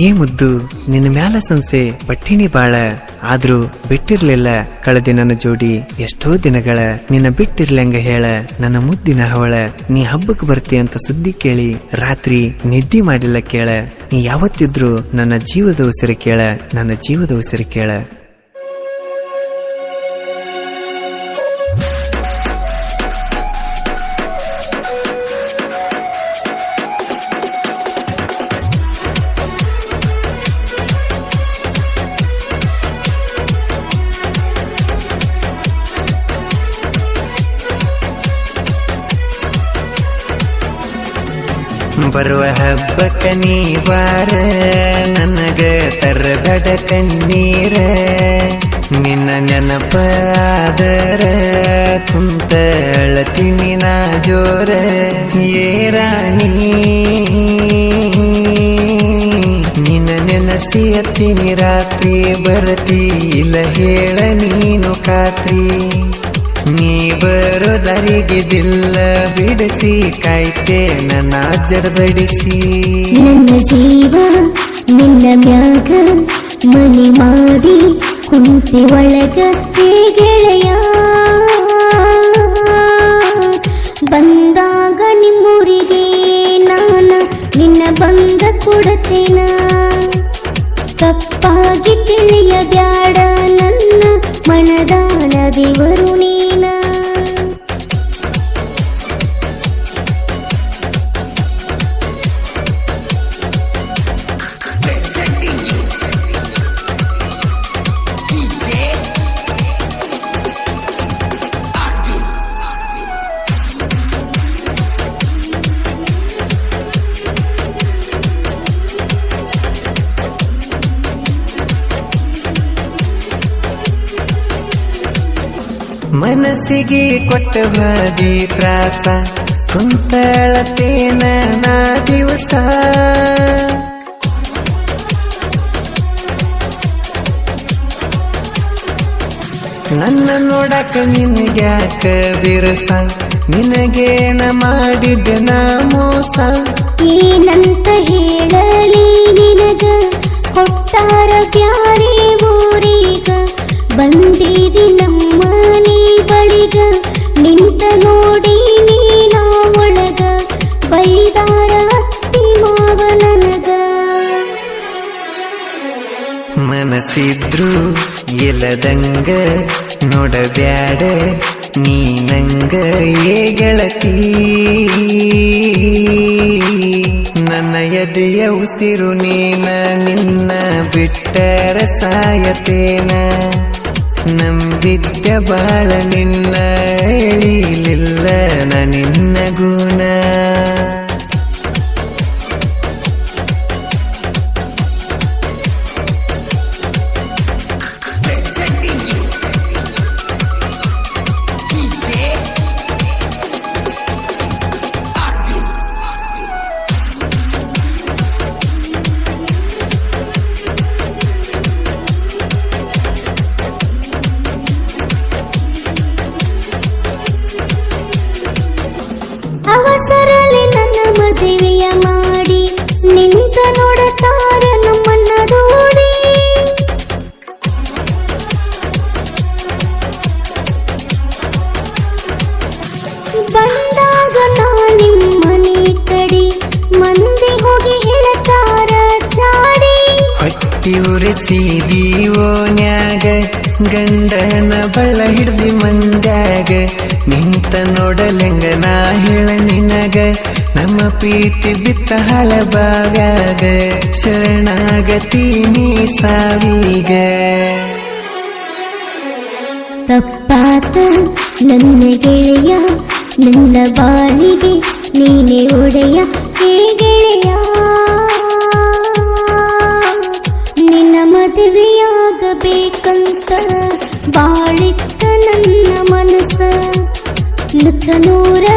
ಈ ಮುದ್ದು, ನಿನ್ನ ಮ್ಯಾಲ ಸಂಸೆ ಪಟ್ಟಿನಿ ಬಾಳ, ಆದ್ರೂ ಬಿಟ್ಟಿರ್ಲಿಲ್ಲ. ಕಳೆದ ನನ್ನ ಜೋಡಿ ಎಷ್ಟೋ ದಿನಗಳ ನಿನ್ನ ಬಿಟ್ಟಿರ್ಲಂಗ ಹೇಳ, ನನ್ನ ಮುದ್ದಿನ ಹವಳ. ನೀ ಹಬ್ಬಕ್ಕೆ ಬರ್ತಿ ಅಂತ ಸುದ್ದಿ ಕೇಳಿ, ರಾತ್ರಿ ನಿದ್ದಿ ಮಾಡಿಲ್ಲ ಕೇಳ. ನೀ ಯಾವತ್ತಿದ್ರು ನನ್ನ ಜೀವದ ಉಸಿರು ಕೇಳ, ನನ್ನ ಜೀವದ ಉಸಿರು ಕೇಳ. ಬರುವ ಹಬ್ಬಕ್ಕ ನೀ ಬಾರ ನನಗ ತರಬೇಡ ಕಣ್ಣೀರ ನಿನ್ನ ನೆನಪಾದರ ಕುಂತ ಅಳತೀನಿ ನಾ ಜೋರ. ಏ ರಾಣಿ, ನಿನ್ನ ನೆನಸಿ ಅತ್ತೀನಿ ರಾತ್ರಿ, ಬರತಿ ಇಲ್ಲ ಹೇಳ ನೀನು ಖಾತ್ರಿ. ನೀ ಬರೋದರಿಗೆ ದಿಲ್ಲ ಬಿಡಿಸಿ ಕಾಯ್ತೆ ನನ್ನ ಜಡಬಡಿಸಿ. ನನ್ನ ಜೀವ, ನಿನ್ನ ಮ್ಯಾಗ ಮನೆ ಮಾಡಿ ಕುಂತಿ ಒಳಗ ಗೆಳೆಯ. ಮನಸ್ಸಿಗೆ ಕೊಟ್ಟ ಬಾದಿ ತ್ರಾಸ ಕುಂತಳತೇನ ನಾ ದಿವಸ. ನನ್ನ ನೋಡಕ ನಿನಗ್ಯಾಕ ಬಿರಸ, ನಿನಗೇನ ಮಾಡಿದ್ದ ನಾ ಮೋಸ. ಏನಂತ ಹೇಳಲಿ ನಿನಗ, ಕೊಟ್ಟಾರ ಪ್ಯಾರಿ ಊರೀಗ ಬಂದಿದಿ ಮನಸ್ಸಿದ್ರು ಎಲ್ಲದಂಗ ನೋಡಬ್ಯಾಡ ನೀ ನಂಗ ಏ ಗೆಳತಿ. ನನ್ನ ಎದೆಯ ಉಸಿರು ನೀನ, ನಿನ್ನ ಬಿಟ್ಟರ ಸಾಯತೇನ. ನಂಬಿದ್ದ ಬಾಳ ನಿನ್ನ ಹೇಳಿಲಿಲ್ಲ ನ ನಿನ್ನ ಗುಣ. ಗಂಡನ ಬಳ್ಳ ಹಿಡ್ದಿ ಮಂದ್ಯಾಗ, ನಿಂತ ನೋಡಲೆಂಗ ನಾ ಹೇಳ ನಿನಗ, ನಮ್ಮ ಪ್ರೀತಿ ಬಿತ್ತ ಶರಣಾಗತಿ ನೀ ಸಾವಿಗ. ತಪ್ಪಾತ ನನ್ನ ಗೆಳೆಯ, ನನ್ನ ಬಾಲಿಗೆ ನೀನೆ ಒಡೆಯ, ಹೇ ಗೆಳೆಯ. च नूर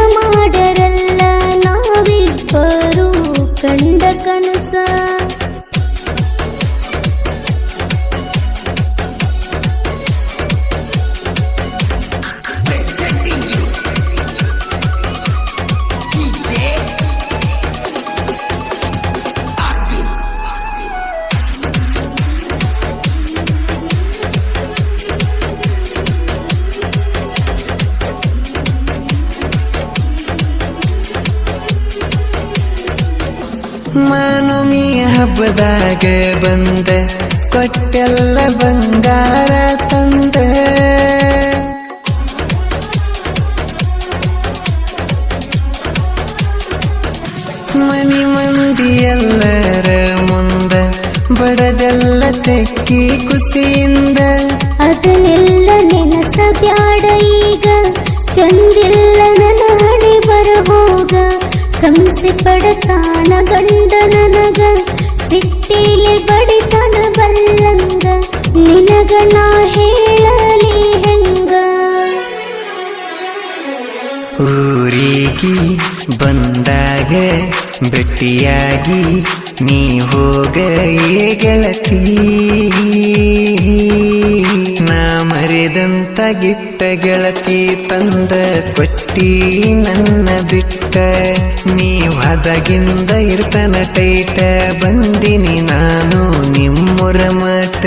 ಹಬ್ಬದಾಗ ಬಂದೆ. ಕೊಟ್ಟೆಲ್ಲ ಬಂಗಾರ ತಂದೆ. ಮನಿ ಮಂದಿ ಮುಂದೆ ಬಡದೆಲ್ಲ ತೆಕ್ಕಿ ಖುಷಿಯಿಂದ ಅದನ್ನೆಲ್ಲ ನೆನಸಬ್ಯಾಡ ಈಗ. ಚಂದಿಲ್ಲ ನನ್ನ ಹಣೆ ಬರ ಹೋಗ ಸಂಸೆ ಪಡತಾಣ ಗಂಡ ನನಗ ಸಿಟ್ಟಿಲೆ ಬಡಿತನ ಬಲ್ಲಂಗ, ನಿನಗ ನಾ ಹೇಳಲಿ ಹೆಂಗ? ಊರಿಗೆ ಬಂದಾಗ ಭೇಟಿಯಾಗಿ ನೀ ಹೋಗ ಗೆಳತಿ? ಮರೆದಂತ ಗಿಟ್ಟ ಗೆಳತಿ ತಂದ ಕೊಟ್ಟಿ ನನ್ನ ಬಿಟ್ಟ. ನೀವಾದಾಗಿಂದ ಇರ್ತನ ಟೈಟ ಬಂದಿನಿ ನಾನು ನಿಮ್ಮುರ ಮಠ.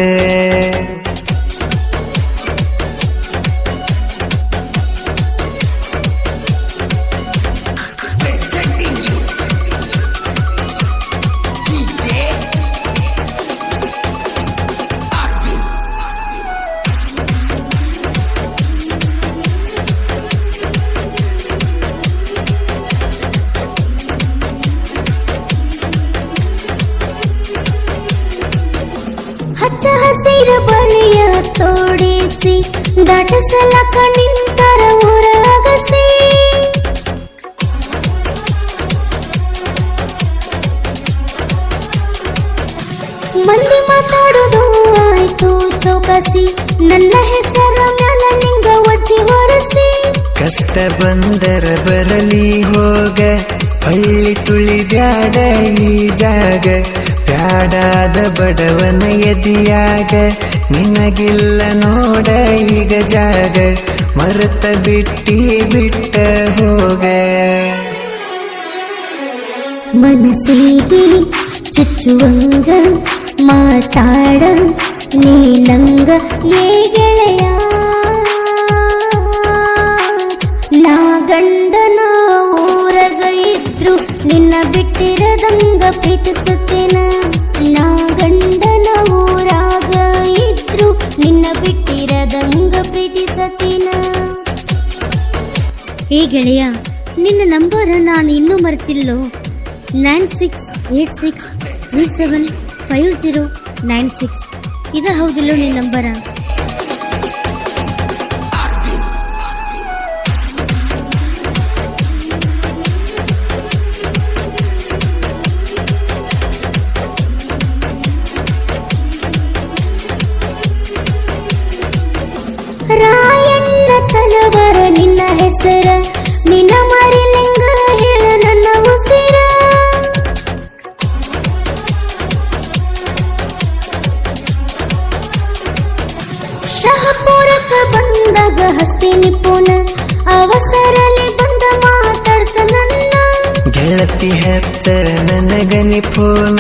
ಮಂದಿ ನನ್ನ ಹೆಸರ ಮ್ಯಾಲ ನಿಂಗ ಒಜ್ಜಿ ಹೊರಸಿ. ಕಷ್ಟ ಬಂದರ ಬರಲಿ ಹೋಗ, ಹಳ್ಳಿ ತುಳಿ ಬ್ಯಾಡ ಈ ಜಾಗ. ಬ್ಯಾಡಾದ ಬಡವನ ಎದಿಯಾಗ ನಿನಗಿಲ್ಲ ನೋಡ ಈಗ ಜಾಗ ಮರೆತ ಬಿಟ್ಟಿ ಬಿಟ್ಟ ಹೋಗ. ಮನಸ್ಸಿಗೆ ಚುಚ್ಚುವಂಗ ಮಾತಾಡ. ಏ ಗೆಳೆಯ, ನಿನ್ನ ನಂಬರ್ ನಾನು ಇನ್ನೂ ಮರೆತಿಲ್ಲೋ? Nine six eight six three seven five zero nine six. ಇದು ಹೌದಿಲ್ಲೋ ನಿನ್ನ ನಂಬರ? ಶಹಪುರಕ್ಕ ಬಂದಾಗ ಹಸ್ತಿ ನಿಪುಣ ಅವಸರಲಿ ಬಂದ ಮಾತಾಡ್ಸ ನನ್ನ. ಗೆಳತಿ ಹೆತ್ತ ನನಗ ನಿಪುಣ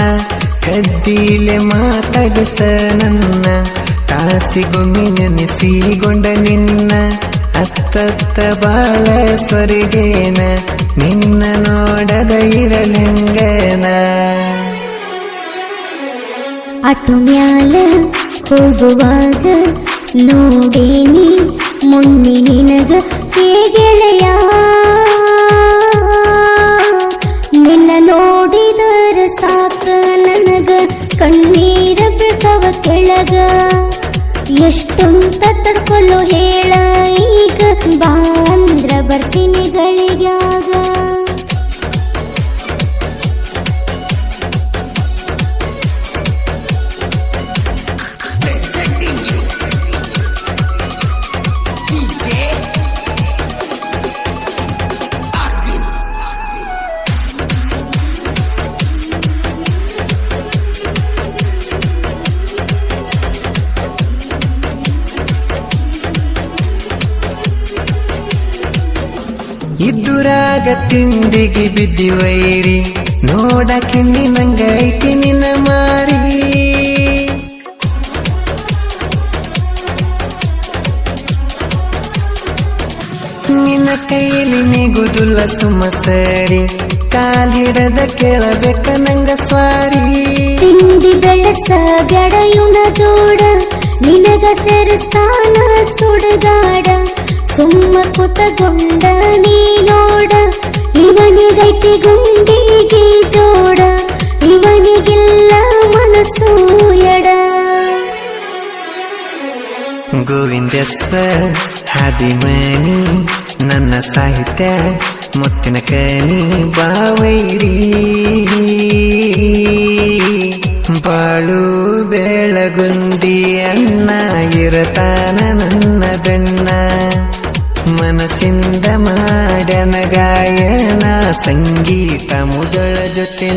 ಕದ್ದಿಲೆ ಮಾತಾಡಿಸ ನನ್ನ. ತಾಸಿಗೊಮ್ಮೆ ನೆನೆಸಿಗೊಂಡ ನಿನ್ನ ಅತ್ತತ್ತ ಬಾಳ ಸ್ವರಿಗೇನ ನಿನ್ನ ನೋಡದ ಇರಲಿಂಗನ. ಅಟು ಮ್ಯಾಲ ಹೋಗುವಾಗ ನೋಡೇನಿ ಮುನ್ನಿ ನಿನಗ ಗೆಳೆಯ. ನಿನ್ನ ನೋಡಿದರ ಸಾಕ ನನಗ ಕಣ್ಣೀರ ಬಿಡ್ತವ ಕೆಳಗ. ಎಷ್ಟುಂತ ತಡ್ಕೊಳ್ಳೋ ಹೇಳ ಈಗ ಬಾ. ತಿಂಡಿಗೆ ಬಿದ್ದಿವೈರಿ ನೋಡಕ್ಕೆ ನಿನಂಗೈತಿ ನಿನ್ನ ಮಾರಿ. ನಿನ್ನ ಕೈಯಲ್ಲಿ ನಿಗುದುಲ್ಲ ಸುಮ್ಮ ಸರಿ. ಕಾಲಿಡದ ಕೇಳಬೇಕ ನಂಗ ಸ್ವಾರಿ. ತಿಂಡಿ ಬೆಳಸ ಬೆಡೆಯುನ ಜೋಡ ನಿನಗ ಸೇರಿಸ್ತಾನ ಸುಡುಗಾಡ. ಸುಮ್ಮ ಕುತಗೊಂಡ ನೀ ನೋಡ, ಇವನಿಗೈತಿ ಗುಂಡಿಗೆ ಜೋಡ, ಇವನಿಗೆಲ್ಲ ಮನಸ್ಸು ಎಡ. ಗೋವಿಂದಸ್ಸ ಹಾದಿಮನಿ ನನ್ನ ಸಾಹಿತ್ಯ, ಮುತ್ತಿನ ಕನಿ, ಬಾವೈರಿ. ಬಾಳು, ಬೆಳಗುಂದಿ, ಅಣ್ಣ, ಇರತಾನ ನನ್ನ ಮನಸ್ಸಿಂದ ಮಾಡನ ಗಾಯನ ಸಂಗೀತ ಮುದಳ ಜೊತೆ